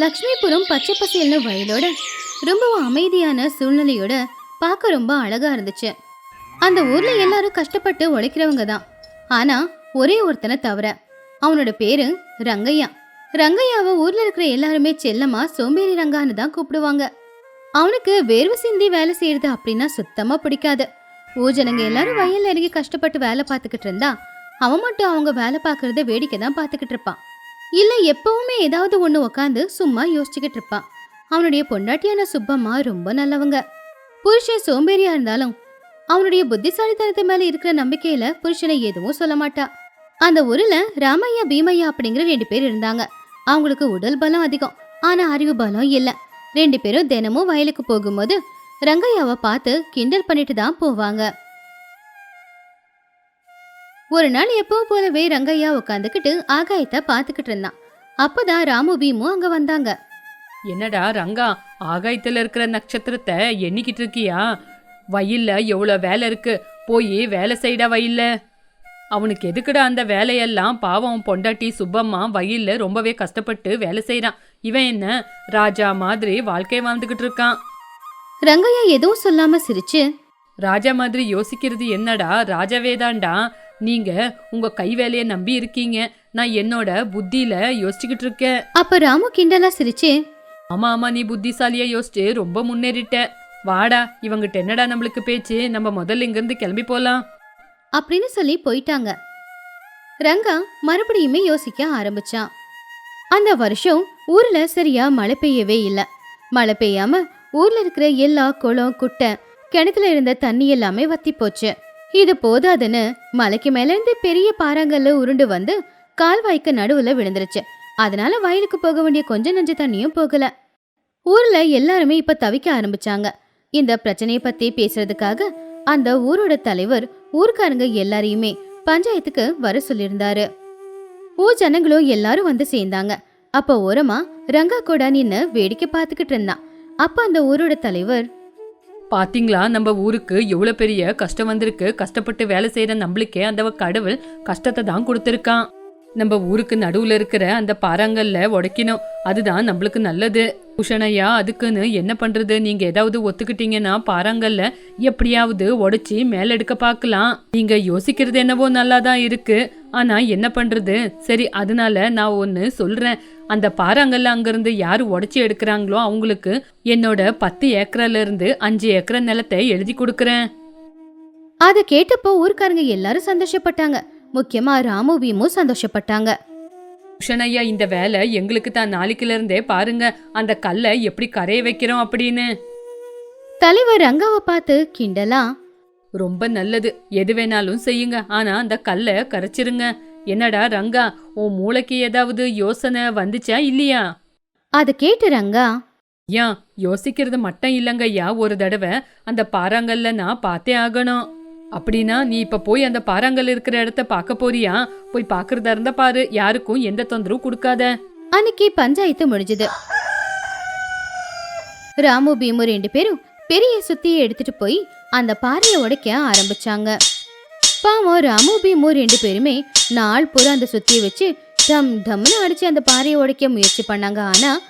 லக்ஷ்மிபுரம் பச்சை பசேல்னு வயலோட ரொம்பவும் அமைதியான சூழ்நிலையோட பார்க்க ரொம்ப அழகா இருந்துச்சு. அந்த ஊர்ல எல்லாரும் கஷ்டப்பட்டு உழைக்கிறவங்க தான். ஆனா ஒரே ஒருத்தனை தவிர அவனோட பேரு ரங்கையா. ரங்கையாவை ஊர்ல இருக்கிற எல்லாருமே செல்லமா சோம்பேறி ரங்கான்னு தான் கூப்பிடுவாங்க. அவனுக்கு வேர்வை சிந்தி வேலை செய்யறது அப்படின்னா சுத்தமா பிடிக்காது. ஊஜனங்க எல்லாரும் வயல்ல இறங்கி கஷ்டப்பட்டு வேலை பார்த்துக்கிட்டு இருந்தா அவன் மட்டும் அவங்க வேலை பார்க்கறத வேடிக்கை தான் பார்த்துக்கிட்டு இருப்பான். இல்லை எப்பவுமே ஏதாவது ஒண்ணு உக்காந்து சும்மா யோசிச்சுக்கிட்டு இருப்பான் அவனுடைய பொண்டாட்டியான சுப்பம்மா ரொம்ப நல்லவங்க. புருஷன் சோம்பேறியா இருந்தாலும் அவனுடைய புத்திசாலித்தனத்து மேல இருக்கிற நம்பிக்கையில புருஷனை எதுவும் சொல்ல மாட்டா. அந்த ஊர்ல ராமையா பீமையா அப்படிங்கிற ரெண்டு பேர் இருந்தாங்க. அவங்களுக்கு உடல் பலம் அதிகம் ஆனா அறிவு பலம் இல்ல. ரெண்டு பேரும் தினமும் வயலுக்கு போகும்போது ரங்கையாவை பார்த்து கிண்டல் பண்ணிட்டு தான் போவாங்க. ஒரு நாள் எப்பவும் போலவே ரங்கையா உட்காந்துக்கிட்டு ஆகாயத்தை பார்த்துக்கிட்டு இருந்தான். அப்பதான் ராமு பீமு அங்க வந்தாங்க. என்னடா ரங்கா ஆகாயத்துல இருக்கிற நட்சத்திரத்தை எண்ணிக்கிட்டு இருக்கியா? வயல்ல எவ்வளோ வேலை இருக்கு? போய் வேலை செய்டா வயல்ல. அவனுக்கு எதுக்குடா அந்த வேலையெல்லாம்? பாவம் பொண்டாட்டி சுப்பம்மா வயல்ல ரொம்பவே கஷ்டப்பட்டு வேலை செய்றான். இவன் என்ன ராஜா மாதிரி வாழ்க்கை வாழ்ந்துகிட்டு இருக்கான். ரங்கையா எதுவும் சொல்லாம சிரிச்சு ராஜா மாதிரி யோசிக்கிறது என்னடா? ராஜாவேதான்டா நீங்க உங்க கை வேலையை நம்பி இருக்கீங்க. நான் என்னோட புத்தியில யோசிச்சுக்கிட்டு இருக்கேன். அப்ப ராமு கிண்டலா சிரிச்சு ஆமா ஆமா நீ புத்திசாலியா யோசிச்சு ரொம்ப முன்னேறிட்ட. வாடா இவங்கிட்ட என்னடா நம்மளுக்கு பேச்சு? நம்ம முதல்ல இங்கிருந்து கிளம்பி போலாம். அப்படின்னு சொல்லி போயிட்டாங்க. ரங்கா மறுபடியுமே யோசிக்க ஆரம்பிச்சான். அந்த வருஷம் ஊர்ல சரியா மழை பெய்யவே இல்ல. மழை பெய்யாம ஊர்ல இருக்கிற எல்லா குளம் குட்டை கிணத்துல இருந்த தண்ணி எல்லாமே வத்தி போச்சு. இது போதாதுன்னு மலைக்கு மேலேருந்து பெரிய பாறாங்கல்ல உருண்டு வந்து கால்வாய்க்கு நடுவுல விழுந்துருச்சு. அதனால வயலுக்கு போக வேண்டிய கொஞ்ச நஞ்ச தண்ணியும் போகல. ஊர்ல எல்லாருமே இப்ப தவிக்க ஆரம்பிச்சாங்க. இந்த பிரச்சனையை பத்தி பேசுறதுக்காக அந்த ஊரோட தலைவர் ஊர்க்காரங்க எல்லாரையுமே பஞ்சாயத்துக்கு வர சொல்லியிருந்தாரு. ஊர் ஜனங்களும் எல்லாரும் வந்து சேர்ந்தாங்க. அப்ப ஓரமா ரங்கா கூட நின்னு வேடிக்கை பார்த்துக்கிட்டு இருந்தான். அப்ப அந்த ஊரோட தலைவர் பாத்தீங்களா? நம்ம ஊருக்கு எவ்வளவு பெரிய கஷ்டம் வந்திருக்கு. கஷ்டப்பட்டு வேலை செய்யற நம்மளுக்கே அந்த கடவுள் கஷ்டத்தை தான் கொடுத்துருக்கான். நம்ம ஊருக்கு நடுவுல இருக்கிற அந்த பாறாங்கல்ல உடைக்கணும். அதுதான் நம்மளுக்கு நல்லது. பூஷணையா அதுக்குன்னு என்ன பண்றது? நீங்க ஏதாவது ஒத்துக்கிட்டீங்கன்னா பாறாங்கல்ல எப்படியாவது உடைச்சி மேலெடுக்க பார்க்கலாம். நீங்க யோசிக்கிறது என்னவோ நல்லா தான் இருக்கு. ஆனா என்ன பண்றது? சரி அதனால நான் ஒன்னு சொல்றேன். அந்த பாறாங்கல்ல அங்கிருந்து யார் உடைச்சி எடுக்கிறாங்களோ அவங்களுக்கு என்னோட பத்து ஏக்கரால இருந்து அஞ்சு ஏக்கர் நிலத்தை எழுதி கொடுக்கறேன். அதை கேட்டப்போ ஊர்க்காரங்க எல்லாரும் சந்தோஷப்பட்டாங்க. முக்கியமா ராமு பீமும் சந்தோஷப்பட்டாங்க. குஷனையா இந்த வேலை எங்களுக்கு தான். நாளைக்குல இருந்தே பாருங்க அந்த கல்லை எப்படி கரைய வைக்கிறோம் அப்படின்னு. தலைவர் ரங்காவை பார்த்து கிண்டலா? ரொம்ப நல்லது. எது வேணாலும் செய்யுங்க. ஆனா அந்த கல்லை கரைச்சிருங்க. என்னடா ரங்கா உன் மூளைக்கு ஏதாவது யோசனை வந்துச்சா இல்லையா? அதை கேட்டு ரங்கா ஏன் யோசிக்கிறது மட்டும் இல்லைங்க ஐயா ஒரு தடவை அந்த பாறாங்கல்ல நான் பார்த்தே ஆகணும். அப்படின்னா நீ இப்ப போய் அந்த பாறாங்கல் இருக்கிற இடத்த பார்க்க போறியா? போய் பார்க்கறதா இருந்தா பாரு. யாருக்கும் எந்த தொந்தரவும் கொடுக்காத. அன்னைக்கு பஞ்சாயத்து முடிஞ்சது. ராமு பீமு ரெண்டு பேரும் பெரிய சுத்தியை எடுத்துட்டு போய் அந்த பாறையை உடைக்க ஆரம்பிச்சாங்க. பாவம் ராமு பீமு ரெண்டு பேருமே நாள் பூரா அந்த சுத்தியை வச்சு டம் டம்னு அடிச்சு அந்த பாறையை உடைக்க முயற்சி பண்ணாங்க. ஆனா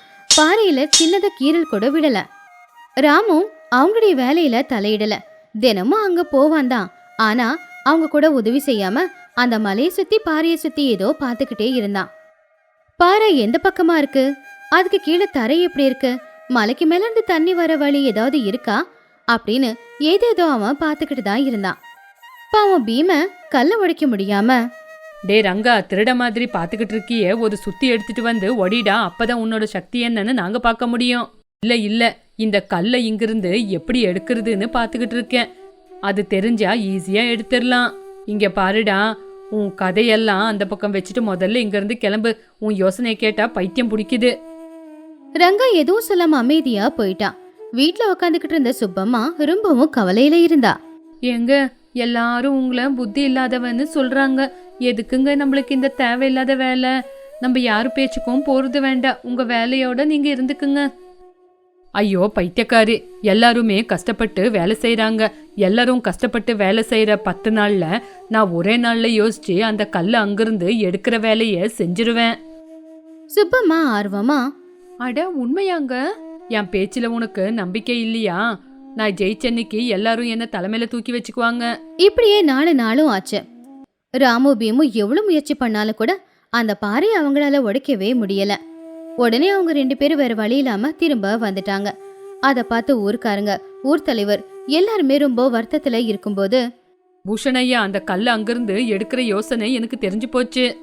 பாறையில சின்னதா கீறல் கூட விடல. ராமு அவங்களுடைய வேலையில தலையிடல. தினமும் அங்க போவான் தான். ஆனா அவங்க கூட உதவி செய்யாம அந்த மலையை சுத்தி பாறையை சுத்தி ஏதோ பார்த்துக்கிட்டே இருந்தான். பாறை எந்த பக்கமா இருக்கு? அதுக்கு கீழே தரை எப்படி இருக்கு? மலைக்கு மேல இருந்து தண்ணி வர வழி ஏதாவது இருக்கா? அப்படின்னு ஏதேதோ அவன் பார்த்துக்கிட்டு தான் இருந்தான். பாவம் பீம கல்ல உடைக்க முடியாம டே ரங்கா திருட மாதிரி பாத்துக்கிட்டு இருக்கியே. ஒரு சுத்தி எடுத்துட்டு வந்து ஒடிடா. அப்பதான் உன்னோட சக்தி என்னன்னு நாங்க பார்க்க முடியும். இல்ல இல்ல. இந்த கல்லை இங்கிருந்து எப்படி எடுக்கிறதுன்னு பாத்துக்கிட்டு இருக்கேன். அது தெரிஞ்சா ஈஸியா எடுத்துடலாம். இங்க பாருடா உன் கதையெல்லாம் அந்த பக்கம் வச்சுட்டு முதல்ல இங்கிருந்து கிளம்பு. உன் யோசனை கேட்டா பைத்தியம் பிடிக்குது. ரங்கா எதுவும் சொல்லாம அமைதியா போயிட்டான் வீட்ல உட்காந்துக்கிட்டு இருந்த சுப்பம்மா ரொம்பவும் கவலையில இருந்தா. எங்க எல்லாரும் உங்களை புத்தி இல்லாதவன்னு சொல்றாங்க. எதுக்குங்க நம்மளுக்கு இந்த தேவையில்லாத வேலை? நம்ம யாரு பேச்சுக்கும் போறது வேண்டாம். உங்க வேலையோட நீங்க இருந்துக்குங்க. ஐயோ பைத்தியக்காரி. எல்லாருமே கஷ்டப்பட்டு வேலை செய்றாங்க. எல்லாரும் கஷ்டப்பட்டு வேலை செய்யற பத்து நாள்ல நான் ஒரே நாள்ல யோசிச்சு அந்த கல்லை அங்கிருந்து எடுக்கிற வேலைய செஞ்சிருவேன். சுப்பம்மா ஆர்வமா? அட உண்மையாங்க. என் பேச்சுல உனக்கு நம்பிக்கை இல்லையா? நான் ஜெயிச்சன்னைக்கு எல்லாரும் என்ன தலைமையில தூக்கி வச்சுக்குவாங்க. இப்படியே நாலு நாளும் ஆச்சு. ராமு பீமு எவ்வளவு முயற்சி பண்ணாலும் கூட அந்த பாறையை அவங்களால உடைக்கவே முடியல. உடனே அவங்க ரெண்டு பேரும் வேற வழி இல்லாம திரும்ப வந்துட்டாங்க. அத பார்த்து ஊர்க்காரங்க ஊர் தலைவர் எல்லாருமே ரொம்ப வருத்தத்துல இருக்கும்போது பூஷணையா அந்த கல்லு அங்கிருந்து எடுக்கிற யோசனை எனக்கு தெரிஞ்சு போச்சு.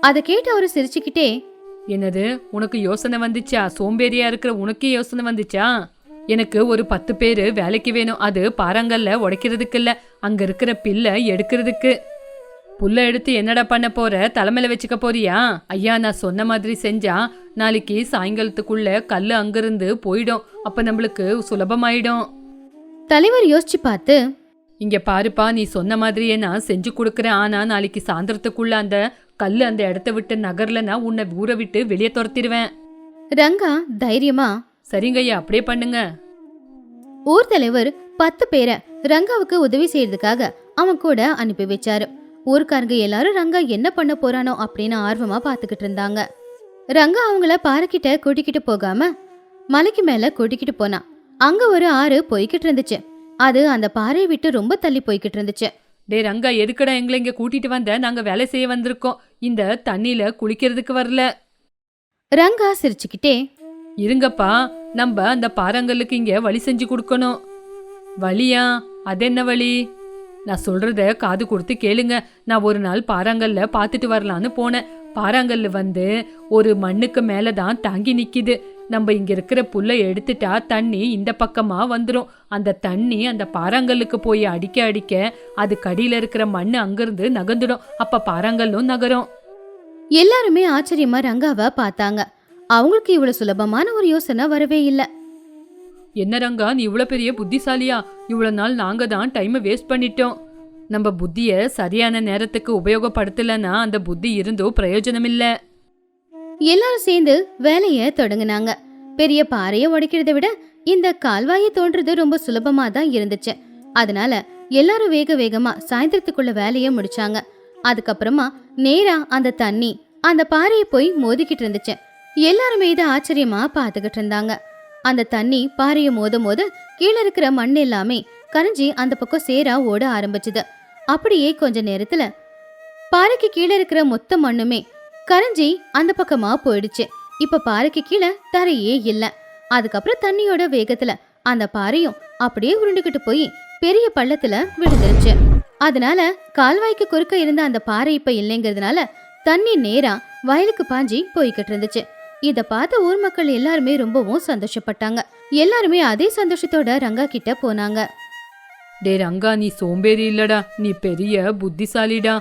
அதை கேட்டு அவரு சிரிச்சுக்கிட்டே என்னது உனக்கு யோசனை வந்துச்சா? சோம்பேறியா இருக்கிற உனக்கே யோசனை வந்துச்சா? எனக்கு ஒரு பத்து பேரு வேலைக்கு வேணும். அது பாறாங்கல்ல உடைக்கிறதுக்கு இல்ல. அங்க இருக்கிற பில்லை எடுக்கிறதுக்கு. புல்ல எடுத்து என்னடா பண்ண போற? தலைமையில வச்சுக்க போறியா? ஐயா நான் சொன்ன மாதிரி செஞ்சா நாளைக்கு சாயங்காலத்துக்குள்ள கல்லு அங்கிருந்து போயிடும். அப்ப நம்மளுக்கு சுலபமாயிடும். தலைவர் யோசிச்சு பார்த்து இங்க பாருப்பா நீ சொன்ன மாதிரியே நான் செஞ்சு கொடுக்குறேன். ஆனா நாளைக்கு சாயந்தரத்துக்குள்ள அந்த கல்லு அந்த இடத்த விட்டு நகர்லனா உன்னை ஊரை விட்டு வெளியே துரத்திடுவேன். ரங்கா தைரியமா சரிங்கய்யா அப்படியே பண்ணுங்க. ஊர் தலைவர் பத்து பேரை ரங்காவுக்கு உதவி செய்யறதுக்காக அவன் கூட அனுப்பி வச்சாரு. ஊர்க்காரங்க எல்லாரும் ரங்கா என்ன பண்ண போறானோ அப்படின்னு ஆர்வமா பாத்துக்கிட்டு இருந்தாங்க. ரங்கா அவங்கள பாறைக்கிட்ட கூட்டிக்கிட்டு போகாம மலைக்கு மேல கூட்டிக்கிட்டு போனான் அங்க ஒரு ஆறு போய்கிட்டு இருந்துச்சு. அது அந்த பாறையை விட்டு ரொம்ப தள்ளி போய்கிட்டு இருந்துச்சு. டே ரங்கா எதுக்குடா எங்களை இங்க கூட்டிட்டு வந்த? நாங்க வேலை செய்ய வந்திருக்கோம். இந்த தண்ணியில குளிக்கிறதுக்கு வரல. ரங்கா சிரிச்சுக்கிட்டே இருங்கப்பா நம்ம அந்த பாறாங்கல்லுக்கு இங்க வழி செஞ்சு கொடுக்கணும். வழியா? அது என்ன வழி? நான் சொல்றத காது கொடுத்து கேளுங்க. நான் ஒரு நாள் பாறாங்கல்ல பார்த்துட்டு வரலான்னு போனேன். பாறாங்கல்லு வந்து ஒரு மண்ணுக்கு மேலே தான் தாங்கி நிக்குது. நம்ம இங்க இருக்கிற புல்லை எடுத்துட்டா தண்ணி இந்த பக்கமா வந்துடும் அந்த தண்ணி அந்த பாறாங்கல்லுக்கு போய் அடிக்க அடிக்க அது கடியில இருக்கிற மண்ணு அங்கிருந்து நகர்ந்துடும். அப்ப பாறாங்கல்லும் நகரும். எல்லாருமே ஆச்சரியமா ரங்காவை பார்த்தாங்க. அவங்களுக்கு இவ்வளவு சுலபமான ஒரு யோசனை வரவே இல்லை. என்ன ரங்கா நீ இவ்வளோ பெரிய புத்திசாலியா? இவ்வளோ நாள் நாங்கள் தான் டைமை வேஸ்ட் பண்ணிட்டோம். நம்ம புத்தியை சரியான நேரத்துக்கு உபயோகப்படுத்தலைன்னா அந்த புத்தி இருந்தும் பிரயோஜனம் இல்லை எல்லாரும் சேர்ந்து வேலையை தொடங்கினாங்க. பெரிய பாறையை உடைக்கிறதை விட இந்த கால்வாயை தோன்றது ரொம்ப சுலபமா தான் இருந்துச்சு. அதனால எல்லாரும் வேக வேகமா சாயந்தரத்துக்குள்ள வேலையை முடிச்சாங்க. அதுக்கப்புறமா நேரா அந்த தண்ணி அந்த பாறையை போய் மோதிக்கிட்டு இருந்துச்சு. எல்லாருமே இதை ஆச்சரியமா பார்த்துக்கிட்டு இருந்தாங்க. அந்த தண்ணி பாறையை மோத மோத கீழே இருக்கிற மண் எல்லாமே கரைஞ்சி அந்த பக்கம் சேரா ஓட ஆரம்பிச்சுது. அப்படியே கொஞ்ச நேரத்துல பாறைக்கு கீழே இருக்கிற மொத்த மண்ணுமே கரைஞ்சி அந்த பக்கமா போயிடுச்சு. இப்ப பாறைக்கு கீழே தரையே இல்ல. அதுக்கப்புறம் தண்ணியோட வேகத்துல அந்த பாறையும் அப்படியே உருண்டுகிட்டு போய் பெரிய பள்ளத்துல விழுந்துருச்சு. அதனால கால்வாய்க்கு குறுக்க இருந்த அந்த பாறை இப்ப இல்லைங்கிறதுனால தண்ணி நேரா வயலுக்கு பாஞ்சி போய்கிட்டு இருந்துச்சு. இத பார்த்த ஊர் மக்கள் எல்லாருமே ரொம்பவும் சந்தோஷப்பட்டாங்க. எல்லாருமே அதே சந்தோஷத்தோட ரங்கா கிட்ட போனாங்க. டே ரங்கா நீ சோம்பேறி இல்லடா. நீ பெரிய புத்திசாலிடா.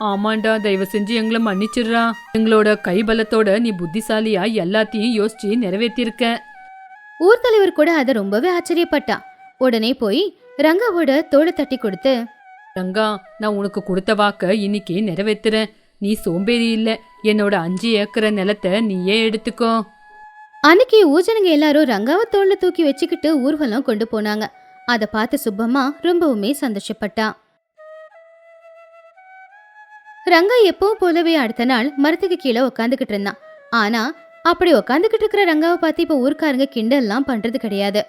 ஆமாண்டா தயவு செஞ்சு எங்களை மன்னிச்சிடுறா. எங்களோட கைபலத்தோட நீ புத்திசாலியா எல்லாத்தையும் யோசிச்சு நிறைவேற்றிருக்க ஊர் தலைவர் கூட அதை ரொம்பவே ஆச்சரியப்பட்டா. உடனே போய் ரங்காவோட தோளை தட்டி கொடுத்து ரங்கா நான் உனக்கு கொடுத்த வாக்க இன்னைக்கு நிறைவேத்துறேன். நீ சோம்பேறி இல்ல. என்னோட அஞ்சு ஏக்கரை நிலத்தை நீயே எடுத்துக்கோ. அன்னைக்கு ஊஜனங்க எல்லாரும் ரங்காவை தோல்ல தூக்கி வச்சுக்கிட்டு ஊர்வலம் கொண்டு போனாங்க. அதை பார்த்து சுப்பம்மா ரொம்பவுமே சந்தோஷப்பட்டா. ரங்கா எப்பவும் போலவே அடுத்த நாள் மரத்துக்கு கீழே உக்காந்துக்கிட்டு இருந்தான். ஆனா அப்படி உக்காந்துக்கிட்டு இருக்கிற ரங்காவை பார்த்து இப்ப ஊர்க்காரங்க கிண்டல்லாம் பண்றது கிடையாது.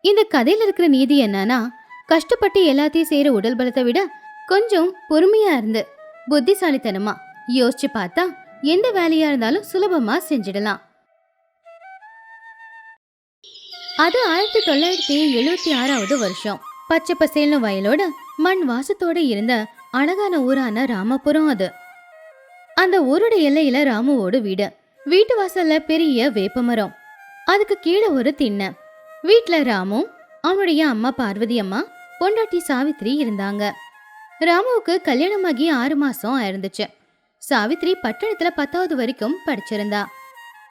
இந்த கதையில இருக்கிற நீதி என்னன்னா கஷ்டப்பட்டு எல்லாத்தையும் செய்யற உடல் பலத்தை விட கொஞ்சம் பொறுமையா இருந்து புத்திசாலித்தனமா? யோசிச்சு பார்த்தா எந்த வேலையா இருந்தாலும் சுலபமா செஞ்சிடலாம். அது ஆயிரத்தி தொள்ளாயிரத்தி எழுபத்தி ஆறாவது வருஷம். பச்சை பசேல்னு வயலோட மண் வாசத்தோட இருந்த அழகான ஊரான ராமபுரம் அது. அந்த ஊரோட எல்லையில ராமுவோட வீடு. வீட்டு வாசல்ல பெரிய வேப்பமரம் அதுக்கு கீழே ஒரு திண்ணை. வீட்டுல ராமு அவனுடைய அம்மா பார்வதி அம்மா பொண்டாட்டி சாவித்ரி இருந்தாங்க. ராமுவுக்கு கல்யாணமாகி ஆறு மாசம் ஆயிருந்துச்சு. சாவித்ரி பட்டணத்துல பத்தாவது வரைக்கும் படிச்சிருந்தா.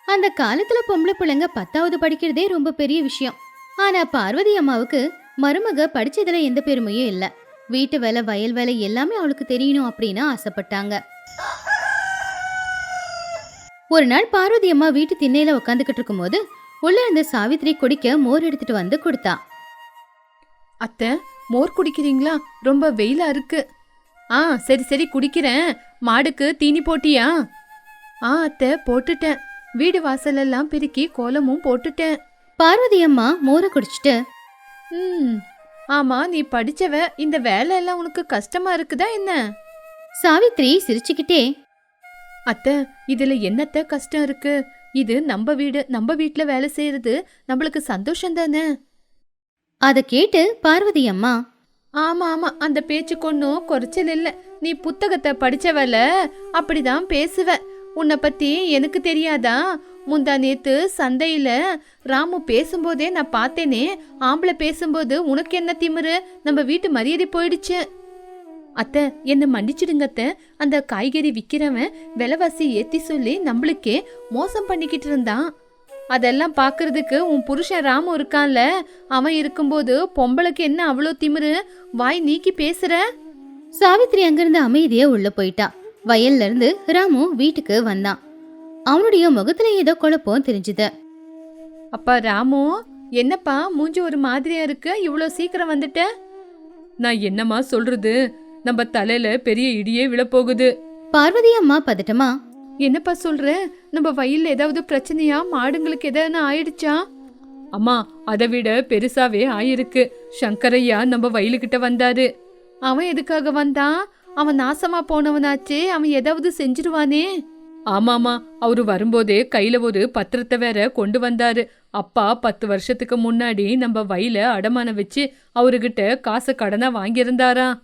அந்த காலத்துல பொம்பளை பிள்ளைங்க பத்தாவது படிக்கிறதே ரொம்ப பெரிய விஷயம். ஆனா பார்வதி அம்மாவுக்கு மருமக படிச்சதுல எந்த பெருமையும் இல்ல. வீட்டு வேலை வயல் வேலை எல்லாமே அவளுக்கு தெரியணும் அப்படின்னு ஆசைப்பட்டாங்க. ஒரு நாள் பார்வதி அம்மா வீட்டு திண்ணையில உட்காந்துக்கிட்டு இருக்கும்போது உள்ள இருந்து சாவித்ரி குடிக்க மோர் எடுத்துட்டு வந்து கொடுத்தா. அத்தை மோர் குடிக்கிறீங்களா? ரொம்ப வெயிலா இருக்கு. ஆ சரி சரி குடிக்கிறேன். மாடுக்கு தீனி போட்டியா? ஆ அத்தை போட்டுட்டேன். வீடு வாசலெல்லாம் பெருக்கி கோலமும் போட்டுட்டேன். பார்வதி அம்மா மோரை குடிச்சிட்டு ம் ஆமா நீ படிச்சவ இந்த வேலை எல்லாம் உனக்கு கஷ்டமா இருக்குதா என்ன? சாவித்ரி சிரிச்சுக்கிட்டே அத்தை இதுல என்னத்த கஷ்டம் இருக்கு? இது நம்ம வீடு நம்ம வீட்ல வேலை செய்யறது நம்மளுக்கு சந்தோஷம் தானே? அதை கேட்டு பார்வதி அம்மா ஆமா ஆமா அந்த பேச்சு கொன்னும் குறைச்சல் இல்ல. நீ புத்தகத்தை படிச்சவல அப்படிதான் பேசுவ. உன்னை பத்தி எனக்கு தெரியாதா? முந்தா நேத்து சந்தையில ராமு பேசும்போதே நான் பார்த்தேனே. ஆம்பளை பேசும்போது உனக்கு என்ன திமிரு? நம்ம வீட்டு மரியாதை போயிடுச்சு. அத்தை என்ன மன்னிச்சிடுங்க அத்தை. அந்த காய்கறி விக்கிறவன் விலைவாசி ஏத்தி சொல்லி நம்மளுக்கே மோசம் பண்ணிக்கிட்டு இருந்தான். அதெல்லாம் பார்க்கறதுக்கு உன் புருஷன் ராமு இருக்கான்ல. அவன் இருக்கும்போது பொம்பளைக்கு என்ன அவ்வளோ திமிரு? வாய் நீக்கி பேசுற? சாவித்ரி அங்கிருந்து அமைதியா உள்ள போயிட்டா. வயல்ல இருந்து ராமு வீட்டுக்கு வந்தான். அவனுடைய முகத்துல ஏதோ குழப்பம் தெரிஞ்சுது. அப்பா ராமு என்னப்பா மூஞ்சி ஒரு மாதிரியா இருக்கு? இவ்வளோ சீக்கிரம் வந்துட்ட? நான் என்னம்மா சொல்றது? நம்ம தலையில பெரிய இடியே விழப்போகுது. பார்வதி அம்மா பதட்டமா என்னப்பா சொல்ற? நம்ம வயல்ல ஏதாவது பிரச்சனையா? மாடுங்களுக்கு எதனா ஆயிடுச்சா? அம்மா அதை விட பெருசாவே ஆயிருக்கு. சங்கரையா நம்ம வயலுக்கிட்ட வந்தாரு. அவன் எதுக்காக வந்தான் அவன் நாசமா போனவனாச்சே அவன் ஏதாவது செஞ்சிருவானே. ஆமாமா அவரு வரும்போதே கையில ஒரு பத்திரத்தை வேற கொண்டு வந்தாரு. அப்பா பத்து வருஷத்துக்கு முன்னாடி நம்ம வயல அடமானம் வச்சு அவர்கிட்ட காசு கடனா வாங்கியிருந்தாரா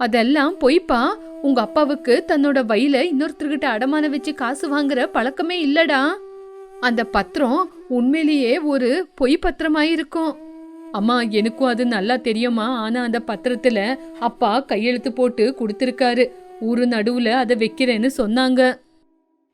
அதெல்லாம் பொய்ப்பா? உங்க அப்பாவுக்கு தன்னோட வயல இன்னொருத்தர்கிட்ட அடமான வச்சு காசு வாங்குற பழக்கமே இல்லடா. அந்த பத்திரம் உண்மையிலேயே ஒரு பொய் பத்திரமாயிருக்கும். அம்மா எனக்கும் அது நல்லா தெரியுமா? ஆனா அந்த பத்திரத்துல அப்பா கையெழுத்து போட்டு கொடுத்திருக்காரு. ஊரு நடுவுல அதை வைக்கிறேன்னு சொன்னாங்க.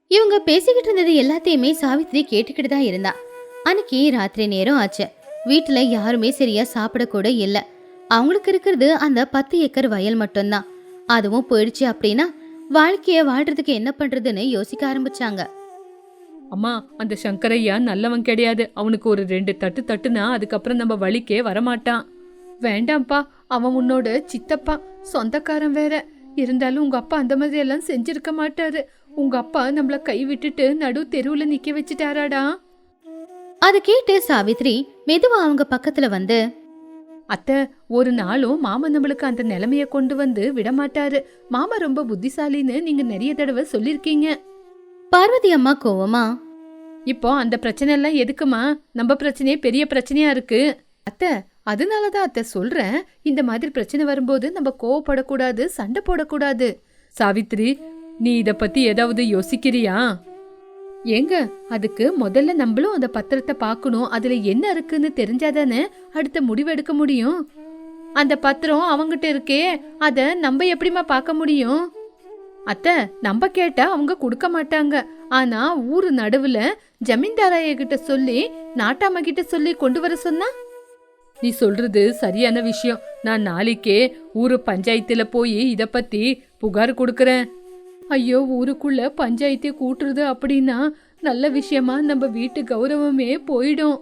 இவங்க பேசிக்கிட்டு இருந்தது எல்லாத்தையுமே சாவித்ரி கேட்டுக்கிட்டு தான் இருந்தா. அன்னைக்கு ராத்திரி நேரம் ஆச்சு. வீட்டுல யாருமே சரியா சாப்பிடக்கூட இல்லை. அவங்களுக்கு இருக்கிறது அந்த பத்து ஏக்கர் வயல் மட்டும்தான். அதுவும் போயிடுச்சு அப்படின்னா வாழ்க்கைய வாழ்றதுக்கு என்ன பண்றதுன்னு யோசிக்க ஆரம்பிச்சாங்க. அம்மா அந்த சங்கரையா நல்லவன் கிடையாது. அவனுக்கு ஒரு ரெண்டு தட்டு தட்டுனா அதுக்கப்புறம் நம்ம வழிக்கே வரமாட்டான். வேண்டாம்ப்பா அவன் உன்னோட சித்தப்பா சொந்தக்காரன் வேற. இருந்தாலும் உங்க அப்பா அந்த மாதிரி எல்லாம் செஞ்சிருக்க மாட்டாரு. உங்க அப்பா நம்மள கை விட்டுட்டு நடு தெருவுல நிக்க வச்சுட்டாராடா. அதை கேட்டு சாவித்ரி மெதுவா அவங்க பக்கத்துல வந்து அத்தை ஒரு நாளும் மாமா நம்மளுக்கு அந்த நிலைமைய கொண்டு வந்து விட மாட்டாரு மாமா ரொம்ப புத்திசாலின்னு நீங்க நிறைய தடவை சொல்லிருக்கீங்க. பார்வதி அம்மா கோவமா? இப்போ அந்த பிரச்சனை எல்லாம் எதுக்குமா? நம்ம பிரச்சனையே பெரிய பிரச்சனையா இருக்கு. அத்தை அதனாலதான் அத்தை சொல்றேன். இந்த மாதிரி பிரச்சனை வரும்போது நம்ம கோவப்படக்கூடாது சண்டை போடக்கூடாது. சாவித்ரி நீ இத பத்தி ஏதாவது யோசிக்கிறியா? ஏங்க அதுக்கு முதல்ல நம்மளும் அந்த பத்திரத்தை பார்க்கணும் அதுல என்ன இருக்குன்னு தெரிஞ்சாதானே அடுத்த முடிவு எடுக்க முடியும். அந்த பத்திரம் அவங்கிட்ட இருக்கே அத நம்ம எப்படிம்மா பார்க்க முடியும்? அத்தை நம்ம கேட்டா அவங்க கொடுக்க மாட்டாங்க. ஆனா ஊரு நடுவுல ஜமீன்தாராய கிட்ட சொல்லி நாட்டாம கிட்ட சொல்லி கொண்டு வர சொன்னா? நீ சொல்றது சரியான விஷயம். நான் நாளைக்கே ஊரு பஞ்சாயத்துல போய் இத பத்தி புகார் கொடுக்கறேன். ஐயோ ஊருக்குள்ள பஞ்சாயத்தை கூட்டுறது அப்படின்னா நல்ல விஷயமா நம்ம வீட்டு கௌரவமே போயிடும்.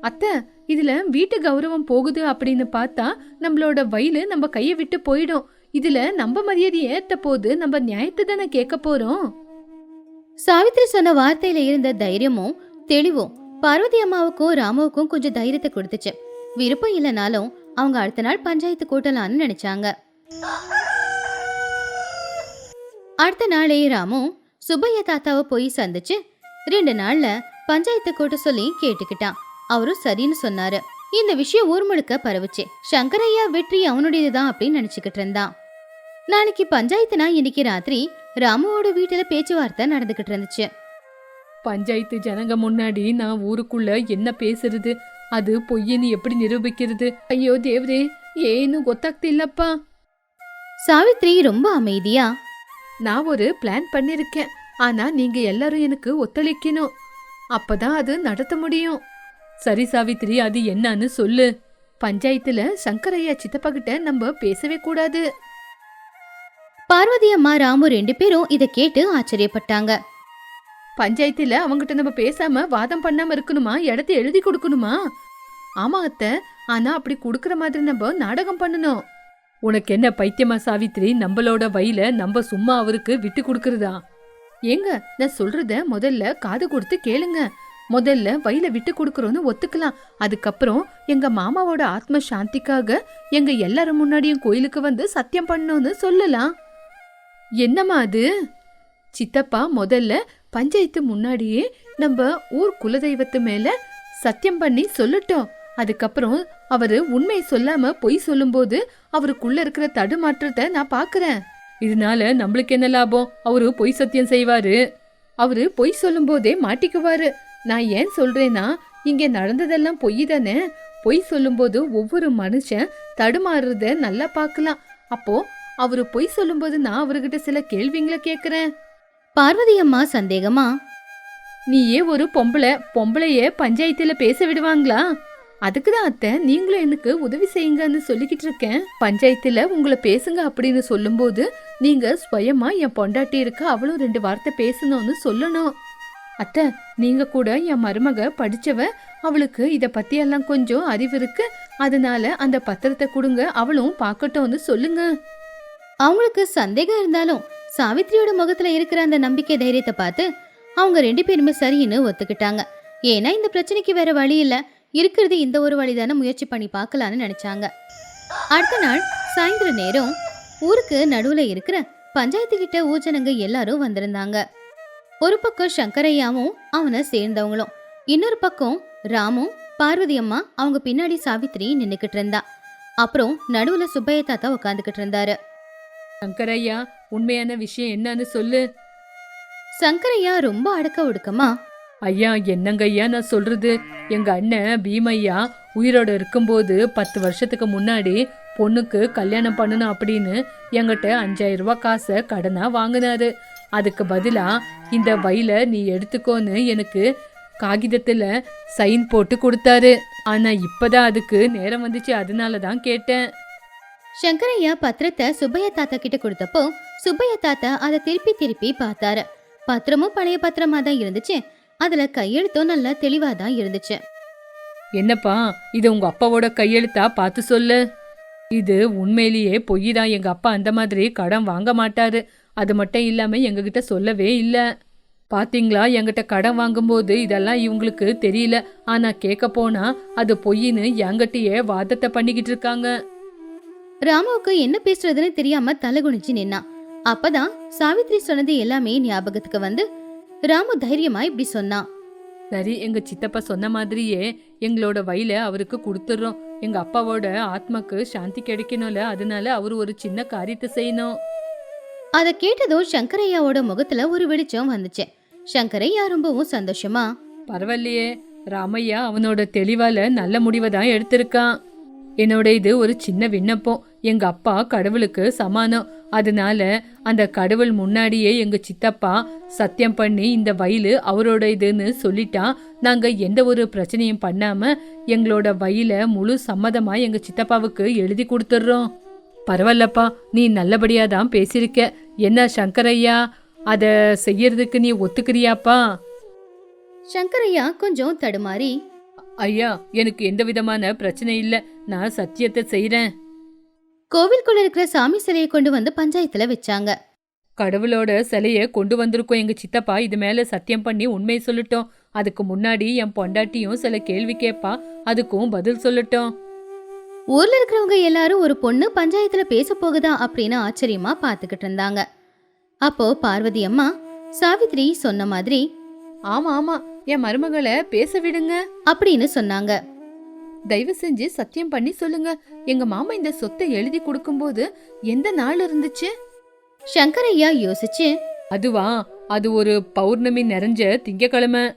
அத்தை இதுல வீட்டு கௌரவம் போகுது அப்படின்னு பார்த்தா நம்மளோட வயலு நம்ம கையை விட்டு போயிடும். இதுல நம்ம மரியாதை ஏத்த போது நம்ம நியாயத்தை தானே கேட்க போறோம்? சாவித்ரி சொன்ன வார்த்தையில இருந்த தைரியமும் தெளிவும் பார்வதி அம்மாவுக்கும் ராமுவுக்கும் கொஞ்சம் தைரியத்தை கொடுத்துச்சு. விருப்பம் இல்லைனாலும் அவங்க அடுத்த நாள் பஞ்சாயத்து கூட்டலாம்னு நினைச்சாங்க. அடுத்த நாளே ராமு சுப்பையா தாத்தாவை போய் சந்திச்சு ரெண்டு நாள்ல பஞ்சாயத்து கூட்ட சொல்லி கேட்டுக்கிட்டான் அவரும் சரின்னு சொன்னாரு இந்த விஷயம் ஊர் முழுக்க பரவுச்சு சங்கரையா வெற்றி அவனுடையதுதான் அப்படின்னு நினைச்சுக்கிட்டு இருந்தான் நாளைக்கு பஞ்சாயத்துனா இன்னைக்கு ராத்திரி ராமுவோட வீட்டுல பேச்சுவார்த்தை நடந்துகிட்டு இருந்துச்சு பஞ்சாயத்து ஜனங்க முன்னாடி நான் ஊருக்குள்ள என்ன பேசுறது அது பொய்யன்னு எப்படி நிரூபிக்கிறது ஐயோ தேவரே ஏன்னு ಗೊತ್ತಾಗ್ತಿಲ್ಲಪ್ಪ சாவித்ரி ரொம்ப அமைதியா நான் ஒரு பிளான் பண்ணிருக்கேன். ஆனா நீங்க எல்லாரும் எனக்கு ஒத்துழைக்கணும். அப்பதான் அது நடத்த முடியும். சரி சாவித்ரி அது என்னன்னு சொல்லு. பஞ்சாயத்துல சங்கரையா சித்தப்பா கிட்ட நம்ம பேசவே கூடாது. பார்வதி அம்மா ராமு ரெண்டு பேரும் இத கேட்டு ஆச்சரியப்பட்டாங்க. பஞ்சாயத்துல அவங்கிட்ட நம்ம பேசாம வாதம் பண்ணாம இருக்கணுமா? இடத்த எழுதி கொடுக்கணுமா? ஆமா அத்தை ஆனா அப்படி குடுக்கற மாதிரி நம்ம நாடகம் பண்ணணும். உனக்கு என்ன பைத்தியமா சாவித்ரி நம்மளோட வயல நம்ம சும்மா அவருக்கு விட்டு கொடுக்கறதா? ஏங்க நான் சொல்றத முதல்ல காது கொடுத்து கேளுங்க. முதல்ல வயல விட்டு கொடுக்குறோன்னு ஒத்துக்கலாம். அதுக்கப்புறம் எங்க மாமாவோட ஆத்ம சாந்திக்காக எங்க எல்லாரும் முன்னாடியும் கோயிலுக்கு வந்து சத்தியம் பண்ணோன்னு சொல்லலாம். என்னம்மா அது? சித்தப்பா முதல்ல பஞ்சாயத்து முன்னாடியே நம்ம ஊர் குலதெய்வத்து மேல சத்தியம் பண்ணி சொல்லட்டும். அதுக்கப்புறம் அவரு உண்மையை சொல்லாம பொய் சொல்லும்போது அவருக்குள்ள இருக்கிற தடுமாற்றத்தை நான் பாக்குறேன். இதனால நம்மளுக்கு என்ன லாபம்? அவரு பொய் சத்தியம் செய்வாரு. அவரு பொய் சொல்லும்போதே மாட்டிக்குவாரு. நான் ஏன் சொல்றேன்னா இங்க நடந்ததெல்லாம் பொய் தானே? பொய் சொல்லும்போது ஒவ்வொரு மனுஷன் தடுமாறுறத நல்லா பார்க்கலாம் அப்போ அவரு பொய் சொல்லும்போது நான் அவர்கிட்ட சில கேள்விங்களை கேக்குறேன். பார்வதி அம்மா சந்தேகமா? நீயே ஒரு பொம்பளை பொம்பளைய பஞ்சாயத்துல பேச விடுவாங்களா? அதுக்கு தான் அத்தை நீங்களும் எனக்கு உதவி செய்யுங்கன்னு சொல்லிக்கிட்டு இருக்கேன். பஞ்சாயத்தில் உங்களை பேசுங்க அப்படின்னு சொல்லும்போது நீங்கள் ஸ்வயமா என் பொண்டாட்டி இருக்க அவளும் ரெண்டு வார்த்தை பேசணும்னு சொல்லணும். அத்தை நீங்க கூட என் மருமக படிச்சவ அவளுக்கு இத பத்தியெல்லாம் கொஞ்சம் அறிவு இருக்கு. அதனால அந்த பத்திரத்தை கொடுங்க அவளும் பார்க்கட்டும்னு சொல்லுங்க. அவங்களுக்கு சந்தேகம் இருந்தாலும் சாவித்ரியோட முகத்துல இருக்கிற அந்த நம்பிக்கை தைரியத்தை பார்த்து அவங்க ரெண்டு பேருமே சரின்னு ஒத்துக்கிட்டாங்க. ஏன்னா இந்த பிரச்சனைக்கு வேற வழி இல்லை. இருக்கிறது இந்த ஒரு வழிதானே முயற்சி பண்ணி பார்க்கலான்னு நினைச்சாங்க. அடுத்த நாள் சாயந்தர நேரம் ஊருக்கு நடுவுல இருக்கிற பஞ்சாயத்து கிட்ட ஊஜனங்க எல்லாரும் வந்திருந்தாங்க. ஒரு பக்கம் சங்கரையாவும் அவனை சேர்ந்தவங்களும் இன்னொரு பக்கம் ராமும் பார்வதி அம்மா அவங்க பின்னாடி சாவித்ரி நின்னுக்கிட்டு இருந்தா. அப்புறம் நடுவுல சுப்பைய தாத்தா உட்காந்துக்கிட்டு இருந்தாரு. சங்கரையா உண்மையான விஷயம் என்னன்னு சொல்லு. சங்கரையா ரொம்ப அடக்க ஒடுக்கமா ஐயா என்னங்க ஐயா நான் சொல்றது? எங்க அண்ணன் பீமையா உயிரோட இருக்கும்போது பத்து வருஷத்துக்கு முன்னாடி பொண்ணுக்கு கல்யாணம் பண்ணணும் அப்படின்னு எங்கிட்ட அஞ்சாயிரம் ரூபாய் காசை கடனா வாங்கினாரு. அதுக்கு பதிலா இந்த வயல நீ எடுத்துக்கோன்னு எனக்கு காகிதத்துல சைன் போட்டு கொடுத்தாரு. ஆனா இப்பதான் அதுக்கு நேரம் வந்துச்சு அதனால தான் கேட்டேன். சங்கரையா பத்திரத்தை சுப்பைய தாத்தா கிட்ட கொடுத்தப்போ சுப்பைய தாத்தா அதை திருப்பி திருப்பி பார்த்தாரு. பத்திரமும் பழைய பத்திரமா தான் இருந்துச்சு. அதுல கையெழுத்தும் நல்லா தெளிவா தான் இருந்துச்சு. என்னப்பா இது உங்க அப்பாவோட கையெழுத்தா பார்த்து சொல்லு. இது உண்மையிலேயே பொய் தான் எங்க அப்பா அந்த மாதிரி கடன் வாங்க மாட்டாரு. அது மட்டும் இல்லாம எங்ககிட்ட சொல்லவே இல்ல. பாத்தீங்களா என்கிட்ட கடன் வாங்கும்போது இதெல்லாம் இவங்களுக்கு தெரியல. ஆனா கேட்க போனா அது பொய்ன்னு என்கிட்டயே வாதத்தை பண்ணிக்கிட்டு இருக்காங்க. ராமுவுக்கு என்ன பேசுறதுன்னு தெரியாம தலை குனிஞ்சு நின்னான். அப்பதான் சாவித்ரி சொன்னது எல்லாமே ஞாபகத்துக்கு வந்து ராமு தைரியமா இப்படி சொன்னான் சரி எங்க சித்தப்பா சொன்ன மாதிரியே எங்களோட வயல அவருக்கு கொடுத்துட்றோம் எங்க அப்பாவோட ஆத்மாக்கு சாந்தி கிடைக்கணும்ல அதனால அவர் ஒரு சின்ன காரியத்தை செய்யணும். அதை கேட்டதும் சங்கரையாவோட முகத்துல ஒரு வெளிச்சம் வந்துச்சு. சங்கரையா ரொம்பவும் சந்தோஷமா பரவாயில்லையே ராமையா அவனோட தெளிவால நல்ல முடிவை தான் எடுத்திருக்கான். என்னோட இது ஒரு சின்ன விண்ணப்பம். எங்க அப்பா கடவுளுக்கு சமானம். அதனால அந்த கடவுள் முன்னாடியே எங்க சித்தப்பா சத்தியம் பண்ணி இந்த வயலு அவரோட இதுன்னு சொல்லிட்டா நாங்க எந்த ஒரு பிரச்சனையும் பண்ணாம எங்களோட வயல முழு சம்மதமா எங்க சித்தப்பாவுக்கு எழுதி கொடுத்துட்றோம் பரவாயில்லப்பா நீ நல்லபடியா தான் பேசியிருக்க. என்ன சங்கரையா அத செய்யறதுக்கு நீ ஒத்துக்கிறியாப்பா? சங்கரையா கொஞ்சம் தடுமாறி ஐயா எனக்கு எந்த விதமான பிரச்சனை இல்ல. நான் சத்தியத்தை செய்றேன். கோவிலுக்குள்ள இருக்கிற சாமி சிலையை கொண்டு வந்து பஞ்சாயத்துல வச்சாங்க. கடவுளோட சிலைய கொண்டு வந்திருக்கோம் எங்க சித்தப்பா. இது மேல சத்தியம் பண்ணி உண்மையை சொல்லட்டும். அதுக்கு முன்னாடி என் பொண்டாட்டியும் சில கேள்வி கேட்பா அதுக்கும் பதில் சொல்லட்டும். ஊர்ல இருக்கிறவங்க எல்லாரும் ஒரு பொண்ணு பஞ்சாயத்துல பேச போகுதா அப்படின்னு ஆச்சரியமா பாத்துக்கிட்டு இருந்தாங்க. அப்போ பார்வதி அம்மா சாவித்ரி சொன்ன மாதிரி ஆமா ஆமா. என் மருமகளை பேச விடுங்க. அப்படின்னு சொன்னாங்க. தயவு செஞ்சு சத்தியம் பண்ணி சொல்லுங்க. எங்க மாமா இந்த சொத்தை எழுதி கொடுக்கும்போது எந்த நாள் இருந்துச்சு? சங்கரையா யோசிச்சு அதுவா? அது ஒரு பௌர்ணமி நிறைஞ்ச திங்கக்கிழமை.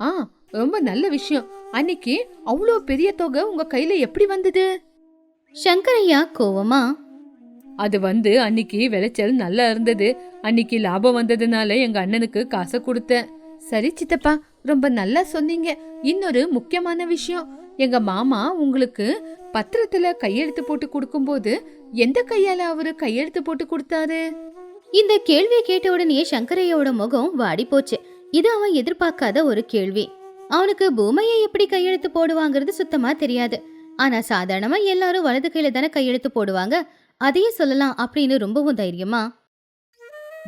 ஆ ரொம்ப நல்ல விஷயம். அன்னைக்கு அவ்வளோ பெரிய தொகை உங்க கையில எப்படி வந்தது? சங்கரையா கோவமா அது வந்து அன்னைக்கு விளைச்சல் நல்லா இருந்தது. அன்னைக்கு லாபம் வந்ததுனால எங்க அண்ணனுக்கு காசை கொடுத்தேன். சரி சித்தப்பா ரொம்ப நல்லா சொன்னீங்க. இன்னொரு முக்கியமான விஷயம். எங்க மாமா உங்களுக்கு பத்திரத்துல கையெழுத்து போட்டு கொடுக்கும்போது எந்த கையால அவரு கையெழுத்து போட்டு கொடுத்தாரு? இந்த கேள்வியை கேட்ட உடனே சங்கரையோட முகம் வாடி போச்சு. இது அவன் எதிர்பார்க்காத ஒரு கேள்வி. அவனுக்கு பூமையை எப்படி கையெழுத்து போடுவாங்கிறது சுத்தமா தெரியாது. ஆனா சாதாரணமா எல்லாரும் வலது கையில தானே கையெழுத்து போடுவாங்க? அதையே சொல்லலாம் அப்படின்னு ரொம்பவும் தைரியமா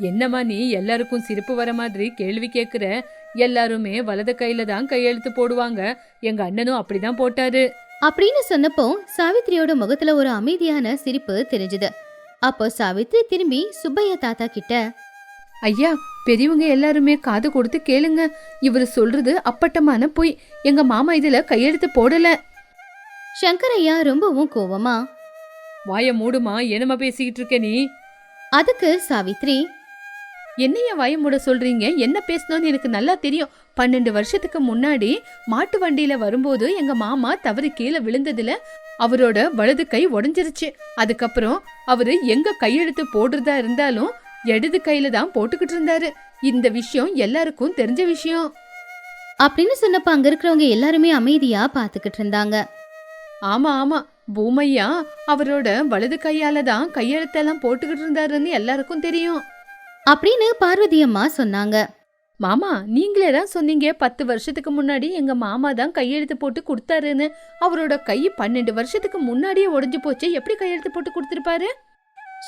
என்னம்மா நீ எல்லாருக்கும் சிரிப்பு வர மாதிரி கேள்வி கேக்குற? எல்லாருமே வலது கையில தான் கையெழுத்து போடுவாங்க. எங்க அண்ணனும் அப்படிதான் போட்டாரு. அப்படின்னு சொன்னப்போ சாவித்ரியோட முகத்துல ஒரு அமைதியான சிரிப்பு தெரிஞ்சுது. அப்போ சாவித்ரி திரும்பி சுப்பையா தாத்தா கிட்ட ஐயா பெரியவங்க எல்லாருமே காது கொடுத்து கேளுங்க. இவர் சொல்றது அப்பட்டமான பொய். எங்க மாமா இதுல கையெழுத்து போடல. சங்கரையா ரொம்பவும் கோவமா வாய மூடுமா? என்னம்மா பேசிக்கிட்டு இருக்க நீ? அதுக்கு சாவித்ரி என்னைய வாய மூட சொல்றீங்க? என்ன பேசணும்னு எனக்கு நல்லா தெரியும். பன்னெண்டு வருஷத்துக்கு முன்னாடி மாட்டு வண்டியில வரும்போது எங்க மாமா தவறி கீழே விழுந்ததுல அவரோட வலது கை உடைஞ்சிருச்சு. அதுக்கப்புறம் அவரு எங்க கையெழுத்து போடுறதா இருந்தாலும் இடது கையில தான் போட்டுக்கிட்டு இருந்தாரு. இந்த விஷயம் எல்லாருக்கும் தெரிஞ்ச விஷயம். அப்படின்னு சொன்னப்ப அங்க இருக்கிறவங்க எல்லாருமே அமைதியா பாத்துக்கிட்டு இருந்தாங்க. ஆமா ஆமா. பூமையா அவரோட வலது கையால தான் கையெழுத்தெல்லாம் போட்டுக்கிட்டு இருந்தாருன்னு எல்லாருக்கும் தெரியும். அப்படின்னு பார்வதி அம்மா சொன்னாங்க. மாமா நீங்களே தான் சொன்னீங்க பத்து வருஷத்துக்கு முன்னாடி எங்க மாமா தான் கையெழுத்து போட்டு கொடுத்தாருன்னு. அவரோட கை பன்னெண்டு வருஷத்துக்கு முன்னாடியே உடைஞ்சு போச்சு. எப்படி கையெழுத்து போட்டு கொடுத்திருப்பாரு?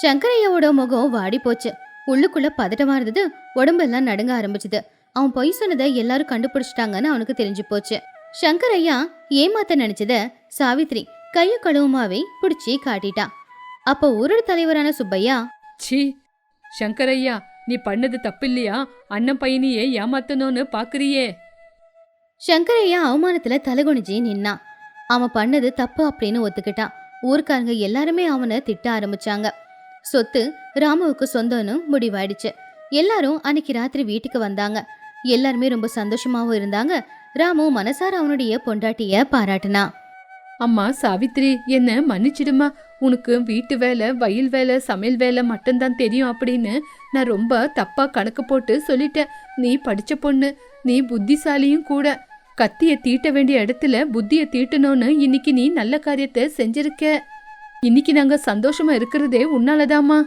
சங்கரையாவோட முகம் வாடி போச்சு. உள்ளுக்குள்ள பதட்டமா இருந்தது. உடம்பெல்லாம் நடுங்க ஆரம்பிச்சது. அவன் பொய் சொன்னதை எல்லாரும் கண்டுபிடிச்சிட்டாங்கன்னு அவனுக்கு தெரிஞ்சு போச்சு. சங்கரையா ஏமாத்த நினைச்சத சாவித்ரி கைய கழுவுமாவே பிடிச்சி காட்டிட்டான் அப்போ ஊரோட தலைவரான சுப்பையா? ச்சீ சங்கரையா நீ பண்ணது தப்பில்லையா? அண்ணன் பையனையே ஏமாத்தணும்னு பாக்குறியே. சங்கரையா அவமானத்துல தலைகுனிஞ்சு நின்னான் அவன் பண்ணது தப்பு அப்படின்னு ஒத்துக்கிட்டான் ஊர்க்காரங்க எல்லாருமே அவனை திட்ட ஆரம்பிச்சாங்க. சொத்து ராமுவுக்கு சொந்தம்னு முடிவாயிடுச்சு. எல்லாரும் அன்னைக்கு ராத்திரி வீட்டுக்கு வந்தாங்க. எல்லாருமே ரொம்ப சந்தோஷமாவும் இருந்தாங்க. ராமு மனசார அவனுடைய பொண்டாட்டிய பாராட்டுனா. அம்மா சாவித்ரி என்ன மன்னிச்சிடுமா? உனக்கு வீட்டு வேலை வயல் வேலை சமையல் வேலை மட்டும்தான் தெரியும் அப்படின்னு நான் ரொம்ப தப்பா கணக்கு போட்டு சொல்லிட்டேன். நீ படிச்ச பொண்ணு நீ புத்திசாலியும் கூட. கத்திய தீட்ட வேண்டிய இடத்துல புத்திய தீட்டணும்னு இன்னைக்கு நீ நல்ல காரியத்தை செஞ்சிருக்க. இன்னைக்கு நாங்க சந்தோஷமா இருக்கிறதே உன்னாலதாம்மா.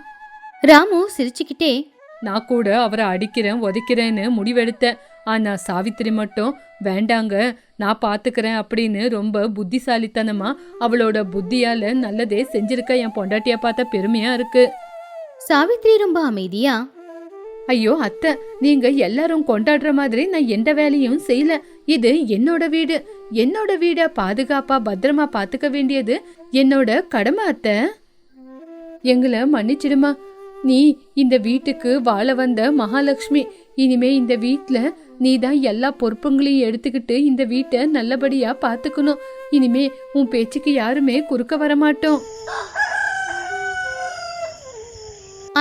ராமு சிரிச்சுக்கிட்டே நான் கூட அவரை அடிக்கிறேன் உதைக்கிறேன்னு முடிவெடுத்தேன். ஆனா சாவித்திரி மட்டும் வேண்டாங்க நான் பாத்துக்கிறேன் அப்படின்னு ரொம்ப புத்திசாலித்தனமா அவளோட புத்தியால நல்லதே செஞ்சிருக்க என் பொண்டாட்டிய பார்த்த பெருமையா இருக்கு. சாவித்ரி ரொம்ப அமைதியா? ஐயோ அத்தை நீங்க எல்லாரும் கொண்டாடுற மாதிரி நான் எந்த வேலையும் செய்யல. இது என்னோட வீடு. என்னோட வீட பாதுகாப்பா பத்திரமா பாத்துக்க வேண்டியது என்னோட கடமை அத்தை. எங்களை மன்னிச்சிடுமா. நீ இந்த வீட்டுக்கு வாழ வந்த மகாலட்சுமி. இனிமே இந்த வீட்டில் நீ தான் எல்லா பொறுப்புங்களையும் எடுத்துக்கிட்டு இந்த வீட்டை நல்லபடியா பார்த்துக்கணும் இனிமே உன் பேச்சுக்கு யாருமே குறுக்க வர மாட்டோம்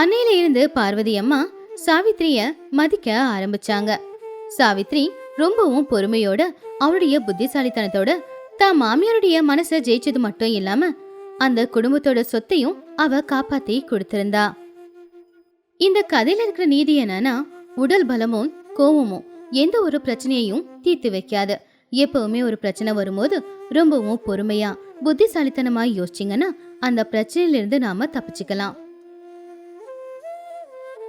அன்னையில இருந்து பார்வதி அம்மா சாவித்ரிய மதிக்க ஆரம்பிச்சாங்க. சாவித்ரி ரொம்பவும் பொறுமையோட அவளுடைய புத்திசாலித்தனத்தோட தான் மாமியாருடைய மனசை ஜெயிச்சது மட்டும் இல்லாம அந்த குடும்பத்தோட சொத்தையும் அவ காப்பாத்தி கொடுத்திருந்தா. இந்த கதையில இருக்கிற நீதி என்னன்னா உடல் பலமும் கோவமும் எந்த ஒரு பிரச்சனையையும் தீர்த்து வைக்காது. எப்பவுமே ஒரு பிரச்சனை வரும்போது ரொம்பவும் பொறுமையா புத்திசாலித்தனமா யோசிச்சிங்கன்னா அந்த பிரச்சனையிலிருந்து நாம தப்பிச்சுக்கலாம்.